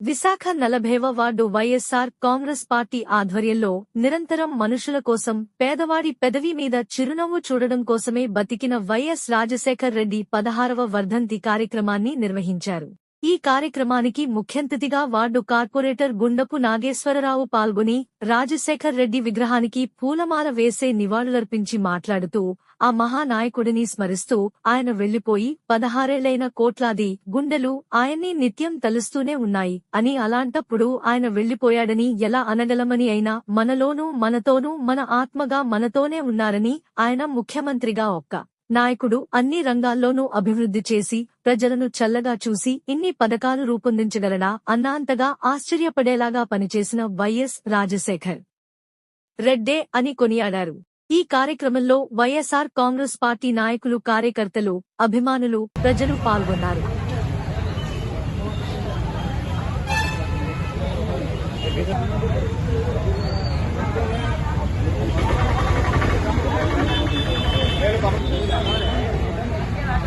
విశాఖ నలభైవ ward YSR Congress party ఆధ్వర్యంలో నిరంతరం మనుషుల కోసం పేదవాడి పెదవి మీద చిరునవ్వు చూడడం కోసమే బతికిన వైఎస్ రాజశేఖర్ రెడ్డి పదహారవ వర్ధంతి కార్యక్రమాన్ని నిర్వహించారు. ఈ కార్యక్రమానికి ముఖ్యంతిథిగా వార్డు కార్పొరేటర్ గుండపు నాగేశ్వరరావు పాల్గొని రాజశేఖర్ రెడ్డి విగ్రహానికి పూలమాల వేసే నివాళులర్పించి మాట్లాడుతూ ఆ మహానాయకుడిని స్మరిస్తూ ఆయన వెళ్ళిపోయి పదహారేళ్ళైన కోట్లాది గుండెలు ఆయన్ని నిత్యం తలుస్తూనే ఉన్నాయి. అని అలాంటప్పుడు ఆయన వెళ్ళిపోయాడని ఎలా అనగలమని అయినా మనలోనూ మనతోనూ మన ఆత్మగా మనతోనే ఉన్నారని ఆయన ముఖ్యమంత్రిగా ఒక్క నాయకుడు అన్ని రంగాల్లోనూ అభివృద్ధి చేసి ప్రజలను చల్లగా చూసి ఇన్ని పథకాలు రూపొందించగలడా అన్నంతగా ఆశ్చర్యపడేలాగా పనిచేసిన వైఎస్ రాజశేఖర్ రెడ్డే అని కొనియాడారు. ఈ కార్యక్రమంలో వైఎస్ఆర్ కాంగ్రెస్ పార్టీ నాయకులు కార్యకర్తలు అభిమానులు ప్రజలు పాల్గొన్నారు.